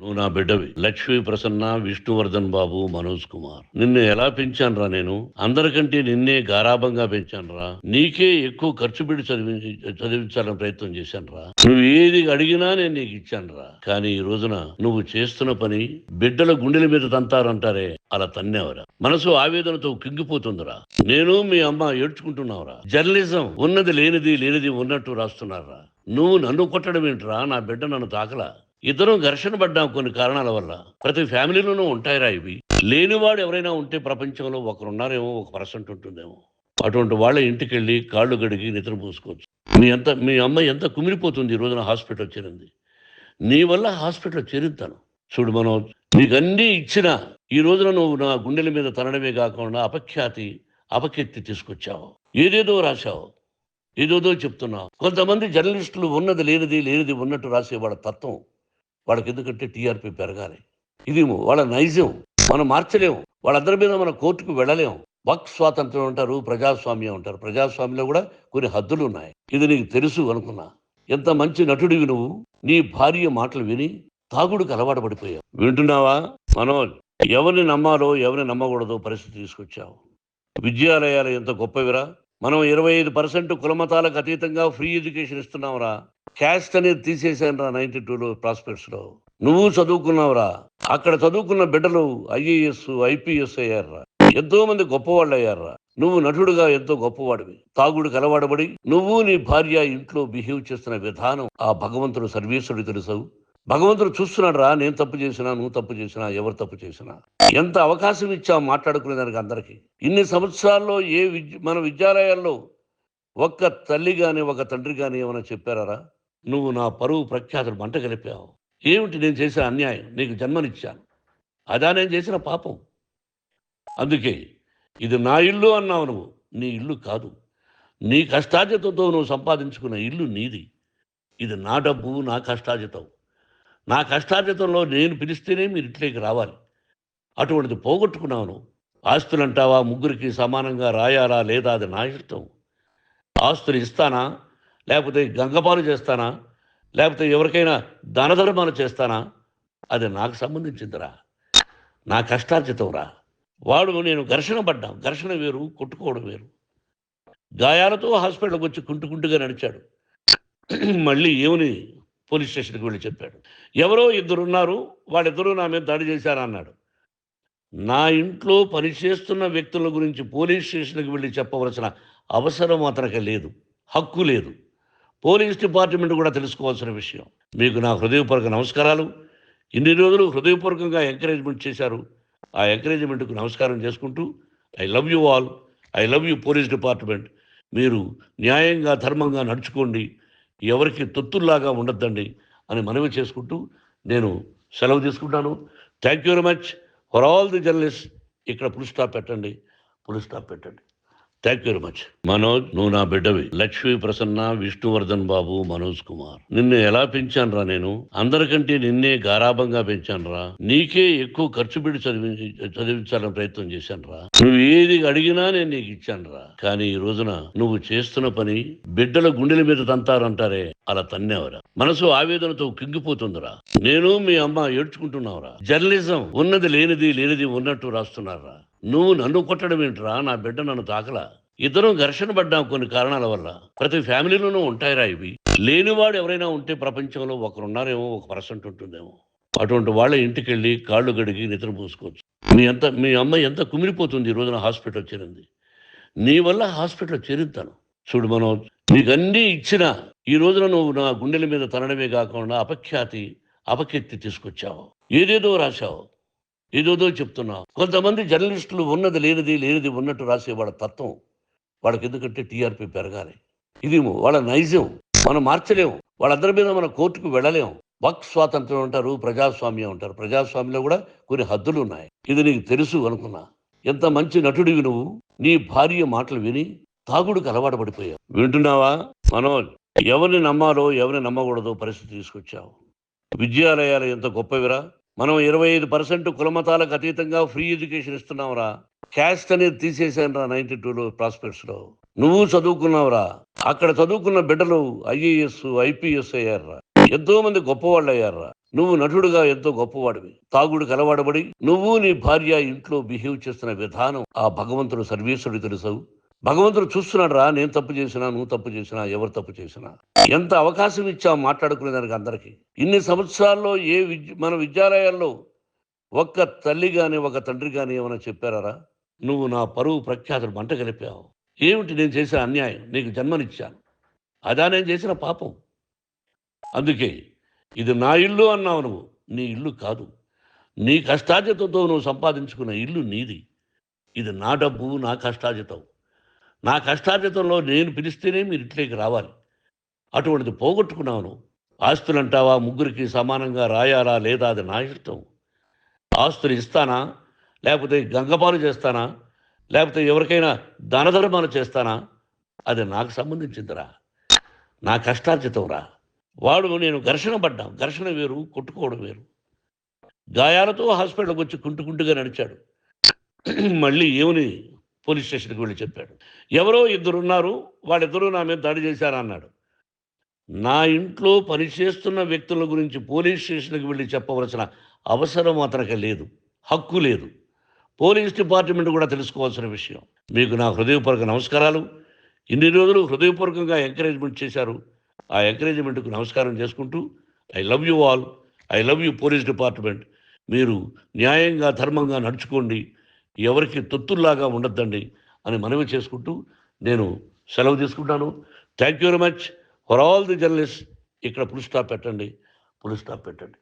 నువ్వు నా బిడ్డవి. లక్ష్మీ ప్రసన్న విష్ణువర్ధన్ బాబు మనోజ్ కుమార్. నిన్ను ఎలా పెంచానురా నేను? అందరికంటే నిన్నే గారాభంగా పెంచానురా. నీకే ఎక్కువ ఖర్చు పెట్టి చదివి చదివించాలని ప్రయత్నం చేశానురా. నువ్వు ఏది అడిగినా నేను నీకు ఇచ్చానురా. కానీ ఈ రోజున నువ్వు చేస్తున్న పని బిడ్డల గుండెల మీద తంతారంటారే. అలా తన్నేవరా. మనసు ఆవేదనతో కింగిపోతుందిరా. నేను మీ అమ్మ ఏడ్చుకుంటున్నావురా. జర్నలిజం ఉన్నది లేనిది లేనిది ఉన్నట్టు రాస్తున్నారా. నువ్వు నన్ను కొట్టడం ఏంట్రా? నా బిడ్డ నన్ను తాకలా? ఇద్దరం ఘర్షణ పడ్డాం కొన్ని కారణాల వల్ల. ప్రతి ఫ్యామిలీలోనూ ఉంటాయిరా ఇవి. లేనివాడు ఎవరైనా ఉంటే ప్రపంచంలో ఒకరున్నారేమో ఒక పర్సెంట్ ఉంటుందేమో. అటువంటి వాళ్ళ ఇంటికి వెళ్ళి కాళ్ళు గడిగి నిద్ర పూసుకోవచ్చు. మీ ఎంత మీ అమ్మాయి ఎంత కుమిలిపోతుంది ఈ రోజున హాస్పిటల్ చేరింది. నీ వల్ల హాస్పిటల్ చేరింతాను చూడు మనోజ్ నీకు అన్నీ ఇచ్చినా ఈ రోజున నువ్వు నా గుండెల మీద తనడమే కాకుండా అపఖ్యాతి అపకీర్తి తీసుకొచ్చావు. ఏదేదో రాశావు. ఏదేదో చెప్తున్నావు. కొంతమంది జర్నలిస్టులు ఉన్నది లేనిది లేనిది ఉన్నట్టు రాసే తత్వం వాళ్ళకి ఎందుకంటే టీఆర్పీ పెరగాలి. ఇది వాళ్ళ నైజం మనం మార్చలేము. వాళ్ళందరి మీద మన కోర్టుకు వెళ్ళలేము. వక్ స్వాతంత్రం అంటారు ప్రజాస్వామ్యం అంటారు. ప్రజాస్వామ్యంలో కూడా కొన్ని హద్దులు ఉన్నాయి. ఇది నీకు తెలుసు అనుకున్నా. ఎంత మంచి నటుడివి నువ్వు. నీ భార్య మాటలు విని తాగుడికి అలవాటు పడిపోయావు. వింటున్నావా? మనోజ్ ఎవరిని నమ్మాలో ఎవరిని నమ్మకూడదో పరిస్థితి తీసుకొచ్చావు. విద్యాలయాలు ఎంత గొప్పవిరా. మనం ఇరవై ఐదు పర్సెంట్ కులమతాలకు అతీతంగా ఫ్రీ ఎడ్యుకేషన్ ఇస్తున్నాంరా. క్యాస్ట్ అనేది తీసేసాను రా నైన్టీ టూలో ప్రాస్పెక్ట్స్లో నువ్వు చదువుకున్నావురా. అక్కడ చదువుకున్న బిడ్డలు ఐఏఎస్ ఐపీఎస్ అయ్యారా ఎంతో మంది గొప్పవాళ్ళు అయ్యారా నువ్వు నటుడుగా ఎంతో గొప్పవాడివి. తాగుడు కలవాడబడి నువ్వు నీ భార్య ఇంట్లో బిహేవ్ చేస్తున్న విధానం ఆ భగవంతుడు సర్వేశ్వరుడు తెలుసావు. భగవంతుడు చూస్తున్నాడు రా నేను తప్పు చేసినా నువ్వు తప్పు చేసినా ఎవరు తప్పు చేసినా. ఎంత అవకాశం ఇచ్చావు మాట్లాడుకునే దానికి అందరికీ. ఇన్ని సంవత్సరాల్లో ఏ విద్య మన విద్యాలయాల్లో ఒక్క తల్లి కానీ ఒక తండ్రి కానీ ఏమైనా చెప్పారా నువ్వు నా పరువు ప్రఖ్యాతులు మంట కలిపావు. ఏమిటి నేను చేసిన అన్యాయం? నీకు జన్మనిచ్చాను. అదా నేను చేసిన పాపం. అందుకే ఇది నా ఇల్లు అన్నావు నువ్వు. నీ ఇల్లు కాదు. నీ కష్టార్జితంతో నువ్వు సంపాదించుకున్న ఇల్లు నీది. ఇది నా డబ్బు నా కష్టార్జితం. నా కష్టార్జితంలో నేను పిలిస్తేనే మీరు ఇంట్లోకి రావాలి. అటువంటిది పోగొట్టుకున్నావును ఆస్తులంటావా? ఆస్తులు అంటావా ముగ్గురికి సమానంగా రాయాలా? లేదా? అది నా ఇష్టం. ఆస్తులు ఇస్తానా? లేకపోతే గంగపాలు చేస్తానా? లేకపోతే ఎవరికైనా ధనధర్మాలు చేస్తానా? అది నాకు సంబంధించిందిరా. నా కష్టార్జితంరా. వాడు నేను ఘర్షణ పడ్డాం. ఘర్షణ వేరు కొట్టుకోవడం వేరు. గాయాలతో హాస్పిటల్కి వచ్చి కుంటుకుంటుగా నడిచాడు. మళ్ళీ ఏమని పోలీస్ స్టేషన్కి వెళ్ళి చెప్పాడు. ఎవరో ఇద్దరున్నారు వాళ్ళిద్దరూ నా మీద దాడి చేశారన్నాడు నా ఇంట్లో పనిచేస్తున్న వ్యక్తుల గురించి పోలీస్ స్టేషన్కి వెళ్ళి చెప్పవలసిన అవసరం అతనికి లేదు. హక్కు లేదు. పోలీస్ డిపార్ట్మెంట్ కూడా తెలుసుకోవాల్సిన విషయం. మీకు నా హృదయపూర్వక నమస్కారాలు. ఇన్ని రోజులు హృదయపూర్వకంగా ఎంకరేజ్మెంట్ చేశారు. ఆ ఎంకరేజ్మెంట్కు నమస్కారం చేసుకుంటూ I love you all I love you police department. మీరు న్యాయంగా ధర్మంగా నడుచుకోండి. ఎవరికి తొత్తుల్లాగా ఉండొద్దండి అని మనవి చేసుకుంటూ నేను సెలవు తీసుకుంటాను. Thank you very much for all the journalist ఇక్కడ పుల్ స్టాప్ పెట్టండి. పుల్ స్టాప్ పెట్టండి. Thank you very much Manoj నువ్వు నా బిడ్డవి. లక్ష్మీ ప్రసన్న విష్ణువర్ధన్ బాబు మనోజ్ కుమార్. నిన్ను ఎలా పెంచానురా నేను? అందరికంటే నిన్నే గారాభంగా పెంచానురా నీకే ఎక్కువ ఖర్చు పెట్టి చదివి చదివించాలని ప్రయత్నం చేశానురా నువ్వు ఏది అడిగినా నేను నీకు ఇచ్చానురా కానీ ఈ రోజున నువ్వు చేస్తున్న పని బిడ్డల గుండెల మీద తంతారంటారే. అలా తన్నేవరా. మనసు ఆవేదనతో కింగిపోతుందిరా నేను మీ అమ్మ ఏడ్చుకుంటున్నావురా. జర్నలిజం ఉన్నది లేనిది లేనిది ఉన్నట్టు రాస్తున్నారా? నువ్వు నన్ను కొట్టడం ఏంట్రా? నా బిడ్డ నన్ను తాకలా? ఇద్దరం ఘర్షణ పడ్డాం కొన్ని కారణాల వల్ల. ప్రతి ఫ్యామిలీలోనూ ఉంటాయిరా ఇవి. లేనివాడు ఎవరైనా ఉంటే ప్రపంచంలో ఒకరున్నారేమో ఒక పర్సెంట్ ఉంటుందేమో. అటువంటి వాళ్ళ ఇంటికి వెళ్ళి కాళ్ళు గడిగి నిద్ర పూసుకోవచ్చు. మీ ఎంత మీ అమ్మాయి ఎంత కుమిలిపోతుంది ఈ రోజున హాస్పిటల్ చేరింది? నీ వల్ల హాస్పిటల్ చేరింతాను చూడు మనోజ్ నీకు ఇచ్చిన ఈ రోజున నువ్వు నా గుండెల మీద తనడమే కాకుండా అపఖ్యాతి అపకీర్తి తీసుకొచ్చావు. ఏదేదో రాశావు. ఏదోదో చెప్తున్నావు కొంతమంది జర్నలిస్టులు ఉన్నది లేనిది లేనిది ఉన్నట్టు రాసే వాళ్ళ తత్వం వాళ్ళకి ఎందుకంటే టీఆర్పీ పెరగాలి. ఇది వాళ్ళ నైజం. మనం మార్చలేము వాళ్ళందరి మీద మన కోర్టుకు వెళ్ళలేము వక్ స్వాతంత్రం అంటారు ప్రజాస్వామ్యం అంటారు. ప్రజాస్వామ్యంలో కూడా కొన్ని హద్దులు ఉన్నాయి. ఇది నీకు తెలుసు అనుకున్నా. ఎంత మంచి నటుడివి నువ్వు. నీ భార్య మాటలు విని తాగుడికి అలవాటు పడిపోయావు. వింటున్నావా? మనోజ్ ఎవరిని నమ్మాలో ఎవరిని నమ్మకూడదో పరిస్థితి తీసుకొచ్చావు. విద్యాలయాలు ఎంత గొప్పవిరా? మనం ఇరవై ఐదు పర్సెంట్ కులమతాలకు అతీతంగా ఫ్రీ ఎడ్యుకేషన్ ఇస్తున్నాంరా క్యాస్ట్ అనేది తీసేసాను రా నైన్టీ టూలో ప్రాస్పెక్ట్స్లో నువ్వు చదువుకున్నావురా. అక్కడ చదువుకున్న బిడ్డలు ఐఏఎస్ ఐపీఎస్ అయ్యారా ఎంతో మంది గొప్పవాళ్ళు అయ్యారా నువ్వు నటుడుగా ఎంతో గొప్పవాడివి. తాగుడు కలవాడబడి నువ్వు నీ భార్య ఇంట్లో బిహేవ్ చేస్తున్న విధానం ఆ భగవంతుడు సర్వేశ్వరుడు తెలుసావు భగవంతుడు చూస్తున్నాడు రా నేను తప్పు చేసినా నువ్వు తప్పు చేసినా ఎవరు తప్పు చేసినా. ఎంత అవకాశం ఇచ్చావు మాట్లాడుకునే దానికి అందరికీ. ఇన్ని సంవత్సరాల్లో ఏ విద్య మన విద్యాలయాల్లో ఒక్క తల్లి కానీ ఒక తండ్రి కానీ ఏమైనా చెప్పారా నువ్వు నా పరువు ప్రఖ్యాతులు మంట కలిపావు. ఏమిటి నేను చేసిన అన్యాయం? నీకు జన్మనిచ్చాను. అదా నేను చేసిన పాపం. అందుకే ఇది నా ఇల్లు అన్నావు నువ్వు. నీ ఇల్లు కాదు. నీ కష్టార్జితంతో నువ్వు సంపాదించుకున్న ఇల్లు నీది. ఇది నా డబ్బు నా కష్టార్జితం. నా కష్టార్జితంలో నేను పిలిస్తేనే మీరు ఇంట్లోకి రావాలి. అటువంటిది పోగొట్టుకున్నాను. ఆస్తులంటావా? ఆస్తులు అంటావా ముగ్గురికి సమానంగా రాయాలా లేదా? అది నా ఇష్టం. ఆస్తులు ఇస్తానా? లేకపోతే గంగపాలు చేస్తానా? లేకపోతే ఎవరికైనా దానధర్మాలు చేస్తానా? అది నాకు సంబంధించిందిరా. నా కష్టార్జితం రా. వాడు నేను ఘర్షణ పడ్డాం. ఘర్షణ వేరు కొట్టుకోవడం వేరు. గాయాలతో హాస్పిటల్కి వచ్చి కుంటుకుంటుగా నడిచాడు. మళ్ళీ ఏమని పోలీస్ స్టేషన్కి వెళ్ళి చెప్పాడు. ఎవరో ఇద్దరున్నారు వాళ్ళిద్దరూ నా మీద దాడి చేశారన్నాడు నా ఇంట్లో పనిచేస్తున్న వ్యక్తుల గురించి పోలీస్ స్టేషన్కి వెళ్ళి చెప్పవలసిన అవసరం అతనికి లేదు హక్కు లేదు. పోలీస్ డిపార్ట్మెంట్ కూడా తెలుసుకోవాల్సిన విషయం. మీకు నా హృదయపూర్వక నమస్కారాలు. ఇన్ని రోజులు హృదయపూర్వకంగా ఎంకరేజ్మెంట్ చేశారు. ఆ ఎంకరేజ్మెంట్కు నమస్కారం చేసుకుంటూ I love you all I love you police department. మీరు న్యాయంగా ధర్మంగా నడుచుకోండి. ఎవరికి తొత్తుల్లాగా ఉండొద్దండి అని మనవి చేసుకుంటూ నేను సెలవు తీసుకుంటాను. Thank you very much for all the journalist ఇక్కడ ఫుల్ స్టాప్ పెట్టండి. ఫుల్ స్టాప్ పెట్టండి.